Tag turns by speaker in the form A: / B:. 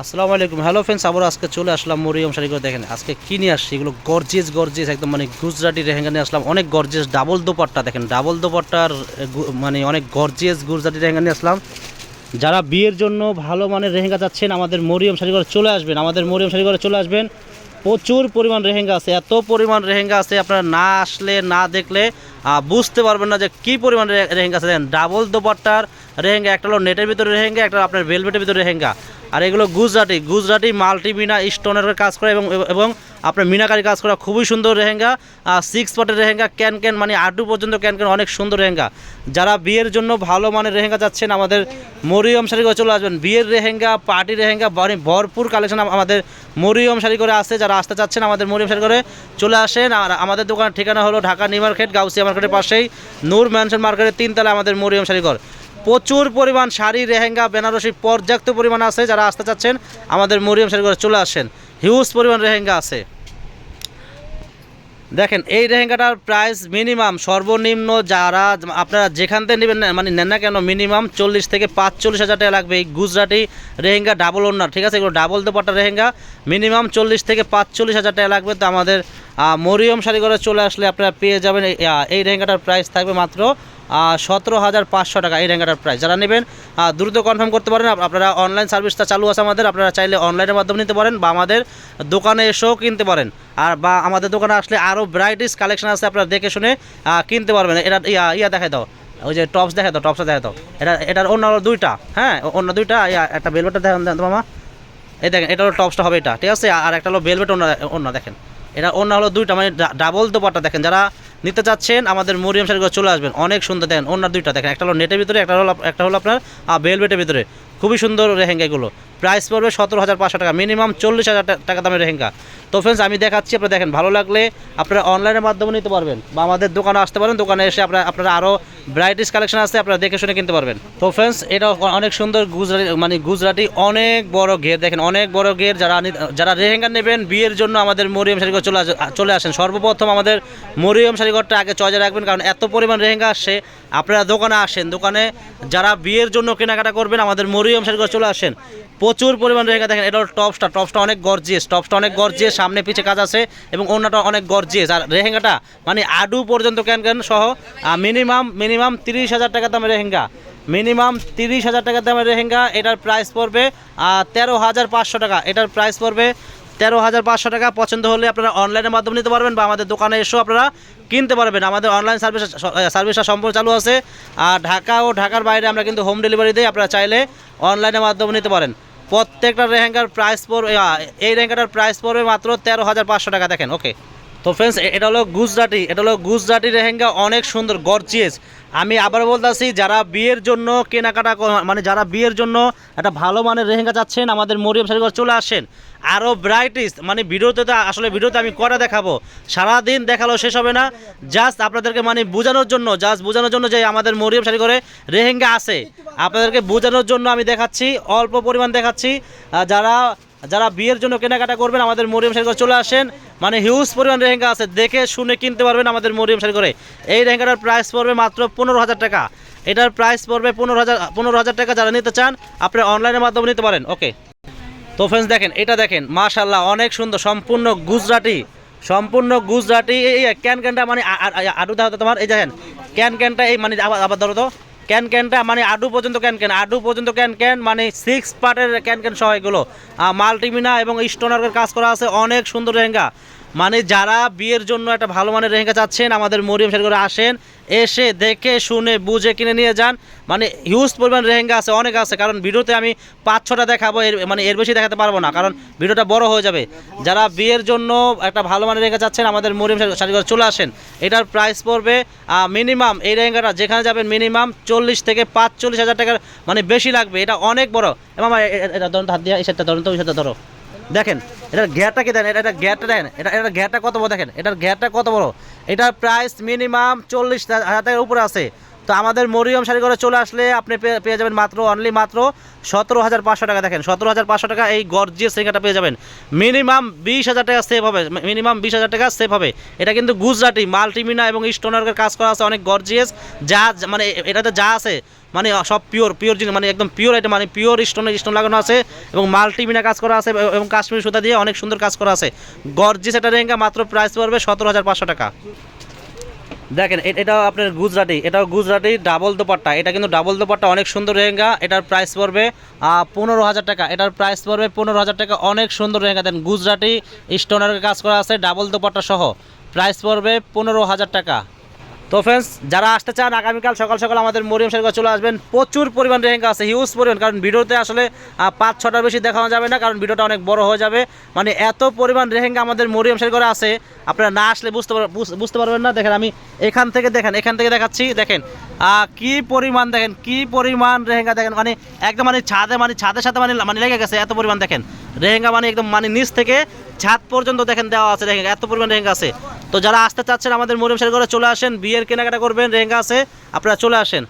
A: আসসালামু আলাইকুম। Hello friends আবার আজকে চলে আসলাম মরিয়ম শাড়ি করে দেখেন। আজকে কি নিয়ে আসছি? এগুলো গর্জিয়াস গর্জিয়াস একদম মানে গুজরাটি রেহেঙ্গা নিয়ে আসলাম। অনেক গর্জিয়াস ডাবল দোপাট্টা দেখেন। ডাবল দোপাট্টার মানে অনেক গর্জিয়াস গুজরাটি রেহেঙ্গা নিয়ে আসলাম। যারা বিয়ের জন্য ভালো মানের রেহেঙ্গা চাচ্ছেন, আমাদের মরিয়ম শাড়ি করে চলে আসবেন। আমাদের মরিয়ম শাড়ি করে চলে আসবেন। প্রচুর পরিমাণ রেহেঙ্গা আছে, এত পরিমাণ রেহেঙ্গা আছে। আপনারা না আসলে, না দেখলে বুঝতে পারবেন না যে কী পরিমাণ রেহেঙ্গা আছে। দেখেন ডাবল দোপাট্টার রেহেঙ্গা একটা হলো নেটের ভিতরে রেহেঙ্গা একটা আপনার ভেলভেটের ভিতরে রেহেঙ্গা আর এগুলো গুজরাটি গুজরাটি মাল্টিমিনা স্টোনের কাজ করে এবং এবং আপনার মিনাকারি কাজ করা খুবই সুন্দর রেহেঙ্গা। সিক্স পটের রেহেঙ্গা, ক্যান ক্যান মানে আডু পর্যন্ত ক্যান ক্যান অনেক সুন্দর রেহেঙ্গা। যারা বিয়ের জন্য ভালো মানের রেহেঙ্গা যাচ্ছেন আমাদের মরিয়ম শাড়ি করে চলে আসবেন। বিয়ের রেহেঙ্গা পার্টি রেহেঙ্গা মানে ভরপুর কালেকশন আমাদের মরিয়ম শাড়ি করে আসছে। যারা আসতে চাচ্ছেন আমাদের মরিয়ম শাড়ি করে চলে আসেন। আর আমাদের দোকানের ঠিকানা হলো ঢাকা নিউ মার্কেট, গাউসিয়া মার্কেটের পাশেই। নূর ম্যানশন মার্কেটের তিনতলা আমাদের মরিয়ম শাড়ি ঘর। প্রচুর পরিমাণ শাড়ি রেহেঙ্গা বেনারসি পর্যাপ্ত পরিমাণ আছে যারা আসতে চাচ্ছেন। আমাদের মরিয়ম শাড়ি ঘরে চলে আসেন। হিউজ পরিমাণ রেহেঙ্গা আছে। দেখেন, এই রেহেঙ্গাটার প্রাইস মিনিমাম সর্বনিম্ন যারা আপনারা যেখান থেকে নেবেন মানে নেন না কেন মিনিমাম চল্লিশ থেকে পাঁচচল্লিশ হাজার টাকা লাগবে এই গুজরাটি রেহেঙ্গা ডাবল ওনার ঠিক আছে? এগুলো ডাবল দোপাট্টা রেহেঙ্গা মিনিমাম চল্লিশ থেকে পাঁচচল্লিশ হাজার টাকা লাগবে। তো আমাদের মরিয়ম শাড়িঘরে চলে আসলে আপনারা পেয়ে যাবেন, এই- রেহেঙ্গাটার প্রাইস থাকবে মাত্র সতেরো হাজার পাঁচশো টাকা এই লেহেঙ্গাটার প্রাইস যারা নেবেন দ্রুত কনফার্ম করতে পারেন আপনারা অনলাইন সার্ভিসটা চালু আছে আমাদের, আপনারা চাইলে অনলাইনের মাধ্যমে নিতে পারেন বা আমাদের দোকানে এসেও কিনতে পারেন। আর বা আমাদের দোকানে আসলে আরও ভ্যারাইটিস কালেকশন আছে, আপনারা দেখে শুনে কিনতে পারবেন। এটা ইয়া ইয়া দেখাই দাও। ওই যে টপস দেখাই দাও টপসটা দেখাই দাও। এটা, এটার অন্য দুইটা হ্যাঁ অন্য দুইটা একটা বেলবেটটা দেখেন মামা। এই দেখেন, এটা হলো টপসটা হবে এটা, ঠিক আছে? আর একটা হলো বেলবেট অন্য অন্য দেখেন। এটা অন্য হলো দুইটা মানে ডাবল দোপাট্টা দেখেন। যারা নিতে চাচ্ছেন, আমাদের মরিয়াম শাড়িগুলো চলে আসবেন। অনেক সুন্দর দেখেন অন্য দুইটা দেখেন, একটা হলো নেটের ভিতরে, একটা হলো একটা হলো আপনার বেলবেটের ভিতরে। খুবই সুন্দর রেহেঙ্গাগুলো প্রাইস পড়বে সতেরো হাজার পাঁচশো টাকা, মিনিমাম চল্লিশ হাজার টাকা দামের রেহেঙ্গা তো ফ্রেন্ডস আমি দেখাচ্ছি, আপনারা দেখেন, ভালো লাগলে আপনারা অনলাইনের মাধ্যমে নিতে পারবেন বা আমাদের দোকানে আসতে পারেন, দোকানে এসে আপনারা আপনারা আরও ভ্যারাইটিস কালেকশন আছে, আপনারা দেখে শুনে কিনতে পারবেন। তো ফ্রেন্ডস এটা অনেক সুন্দর গুজরাটি মানে গুজরাটি অনেক বড় ঘের, দেখেন অনেক বড় ঘের, যারা যারা রেহেঙ্গা নেবেন, বিয়ের জন্য আমাদের মরিয়ম শাড়িঘর চলে চলে আসেন। সর্বপ্রথম আমাদের মরিয়ম শাড়িঘরটা আগে চয়ে রাখবেন, কারণ এত পরিমাণ রেহেঙ্গা আসছে আপনারা দোকানে আসেন। দোকানে যারা বিয়ের জন্য কেনাকাটা করবেন, আমাদের মরিয়ম শাড়িঘর চলে আসেন। প্রচুর পরিমাণ রেখা দেখেন, এটা টপসটা টপসটা অনেক গর্জিয়াস টপসটা অনেক গর্জিয়াস সামনে পিছে কাজ আছে এবং অন্যটা অনেক গর্জিয়াস আর রেহেঙ্গাটা মানে আডু পর্যন্ত ক্যান ক্যান সহ মিনিমাম মিনিমাম তিরিশ হাজার টাকা দামের রেহেঙ্গা। মিনিমাম তিরিশ হাজার টাকা দামের রেহেঙ্গা, এটার প্রাইস পড়বে তেরো হাজার পাঁচশো টাকা। এটার প্রাইস পড়বে তেরো হাজার পাঁচশো টাকা পছন্দ হলে আপনারা অনলাইনের মাধ্যমে নিতে পারবেন বা আমাদের দোকানে এসেও আপনারা কিনতে পারবেন। আমাদের অনলাইন সার্ভিস সার্ভিসটা সম্পূর্ণ চালু আছে। আর ঢাকা ও ঢাকার বাইরে আমরা কিন্তু হোম ডেলিভারি দিই, আপনারা চাইলে অনলাইনের মাধ্যমে নিতে পারেন। প্রত্যেকটা রেহেঙ্গার প্রাইস পড়বে এই রেহেঙ্গাটার প্রাইস পড়বে মাত্র তেরো হাজার পাঁচশো টাকা, দেখেন ওকে তো ফ্রেন্ডস এটা হলো গুজরাটি, এটা হলো গুজরাটি রেহেঙ্গা অনেক সুন্দর গর্জিয়াস আমি আবার বলতেছি, যারা বিয়ের জন্য কেনাকাটা মানে যারা বিয়ের জন্য একটা ভালো মানের রেহেঙ্গা চাচ্ছেন, আমাদের মরিয়ম শাড়িঘর চলে আসেন। আরও ভ্যারাইটিস মানে ভিডিওতে তো আসলে ভিডিওতে আমি করা দেখাবো। সারাদিন দেখাল শেষ হবে না। জাস্ট আপনাদেরকে মানে বোঝানোর জন্য জাস্ট বোঝানোর জন্য যে আমাদের মরিয়ম শাড়ি করে রেহেঙ্গা আছে। আপনাদেরকে বোঝানোর জন্য আমি দেখাচ্ছি, অল্প পরিমাণ দেখাচ্ছি। যারা যারা বিয়ের জন্য কেনাকাটা করবেন আমাদের মরিয়ম শাড়ি চলে আসেন মানে হিউজ পরিমাণ রেহেঙ্গা আছে দেখে শুনে কিনতে পারবেন আমাদের মরিয়ম শাড়ি করে এই রেহেঙ্গাটার প্রাইস পড়বে মাত্র পনেরো হাজার টাকা এটার প্রাইস পড়বে পনেরো হাজার পনেরো হাজার টাকা যারা নিতে চান আপনি অনলাইনের মাধ্যমে নিতে পারেন ওকে তো ফ্রেন্ডস দেখেন এটা দেখেন মাশাল্লাহ অনেক সুন্দর সম্পূর্ণ গুজরাটি সম্পূর্ণ গুজরাটি এই ক্যান ক্যানটা মানে আ- আ- আ- আডু দাও তোমার এই দেখেন ক্যান ক্যানটা এই মানে আবার ধরো তো ক্যান ক্যানটা মানে আডু পর্যন্ত ক্যান ক্যান, আডু পর্যন্ত ক্যান ক্যান মানে সিক্স পার্টের ক্যান ক্যান সহ এগুলো। মাল্টিমিনা এবং স্টোনার্কের কাজ করা আছে, অনেক সুন্দর লেহেঙ্গা মানে যারা বিয়ের জন্য একটা ভালো মানের লেহেঙ্গা চাচ্ছেন, আমাদের মরিয়ম সেরকম আসেন এসে দেখে, শুনে, বুঝে কিনে নিয়ে যান। মানে হিউজ পরিমাণ রেহেঙ্গা আছে, অনেক আছে। কারণ ভিডিওতে আমি পাঁচ ছটা দেখাবো, এর মানে এর বেশি দেখাতে পারব না। কারণ ভিডিওটা বড় হয়ে যাবে। যারা বিয়ের জন্য একটা ভালো মানের রেহেঙ্গা চাচ্ছেন, আমাদের মরিম শাড়ি চলে আসেন। এটার প্রাইস পড়বে মিনিমাম এই রেহেঙ্গাটা যেখানে যাবেন মিনিমাম চল্লিশ থেকে পাঁচচল্লিশ হাজার টাকার মানে বেশি লাগবে। এটা অনেক বড়। এ মামা, এ- এ- এটা ধরুন, হাত দিয়ে, এই সাইডটা ধরুন, তো ওই ধরো। দেখেন, এটার ঘেরটা কি দেন? এটা এটা ঘেরটা দেখেন এটা এটার ঘেরটা কত বড় দেখেন? এটার ঘেরটা কত বড়? এটার প্রাইস মিনিমাম চল্লিশ হাজার টাকার উপরে আছে। তো আমাদের মরিয়ম শাড়ি করে চলে আসলে আপনি পেয়ে যাবেন মাত্র অনলি মাত্র সতেরো হাজার পাঁচশো টাকা। দেখেন, সতেরো হাজার পাঁচশো টাকা এই গর্জিয়াস লেহেঙ্গাটা পেয়ে যাবেন। মিনিমাম বিশ হাজার টাকা সেভ হবে মিনিমাম বিশ হাজার টাকা সেভ হবে। এটা কিন্তু গুজরাটি, মাল্টিমিনা এবং স্টোনারের কাজ করা আছে, অনেক গর্জিয়াস যা মানে এটাতে যা আছে মানে সব পিওর পিওর জিনিস মানে একদম পিওর এটা মানে পিওর স্টোন স্টোন লাগানো আছে এবং মাল্টিমিনা কাজ করা আছে এবং কাশ্মীর সুতা দিয়ে অনেক সুন্দর কাজ করা আছে। গর্জিয়াস একটা লেহেঙ্গা, মাত্র প্রাইস পড়বে সতেরো হাজার পাঁচশো টাকা। দেখেন এটা আপনার গুজরাটি, এটাও গুজরাটি ডাবল দোপাট্টা। এটা কিন্তু ডাবল দোপাট্টা, অনেক সুন্দর রেহেঙ্গা এটার প্রাইস পড়বে পনেরো হাজার টাকা। এটার প্রাইস পড়বে পনেরো হাজার টাকা, অনেক সুন্দর রেহেঙ্গা দেন গুজরাটি স্টোনের কাজ করা আছে ডাবল দোপাট্টা সহ। প্রাইস পড়বে পনেরো হাজার টাকা। তো ফ্রেন্ডস যারা আসতে চান, আগামীকাল সকাল সকাল আমাদের মরিয়ম শাড়ি চলে আসবেন। প্রচুর পরিমাণ লেহেঙ্গা আছে হিউজ পরিমাণ, কারণ ভিডিওতে আসলে পাঁচ, ছটার বেশি দেখানো যাবে না, কারণ ভিডিওটা অনেক বড় হয়ে যাবে। মানে এত পরিমাণ রেহেঙ্গা আমাদের মরিয়ম করে আছে, আপনারা না আসলে বুঝতে বুঝতে পারবেন না। দেখেন, আমি এখান থেকে দেখেন, এখান থেকে দেখাচ্ছি, দেখেন কি পরিমাণ, দেখেন, কি পরিমাণ রেহেঙ্গা, দেখেন মানে একদম মানে ছাদে মানে ছাদের সাথে মানে মানে লেগে গেছে, এত পরিমাণ, দেখেন। লেহেঙ্গা মানে একদম মানে নিচ থেকে ছাদ পর্যন্ত দেখেন দেওয়া আছে রেহেঙ্গা এত পরিমাণ রেহেঙ্গা আছে। তো যারা আসতে চাচ্ছেন আমাদের মরিম সাহেব করে চলে আসেন, বিয়ের কেনাকাটা করবেন, রেহেঙ্গা আছে, আপনারা চলে আসেন।